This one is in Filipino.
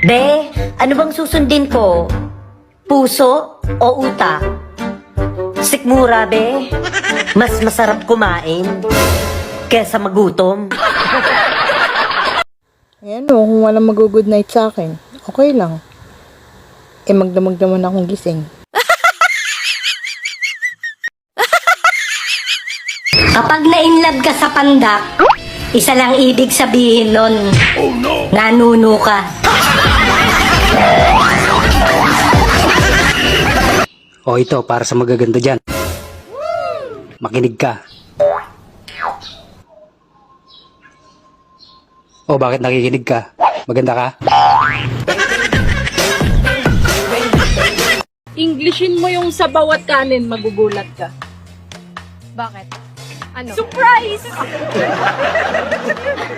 Be, ano bang susundin ko? Puso o utak? Sikmura, be. Mas masarap kumain kesa magutom. Ayan o, kung walang mag-good night sa akin, okay lang. Eh, magdamag naman akong gising. Kapag na-inlove ka sa pandak, isa lang ibig sabihin nun. Nanuno ka. O ito, para sa magaganda dyan. Makinig ka. O bakit nakikinig ka? Maganda ka? Englishin mo yung sa bawat kanin, magugulat ka. Bakit? Ano? Surprise!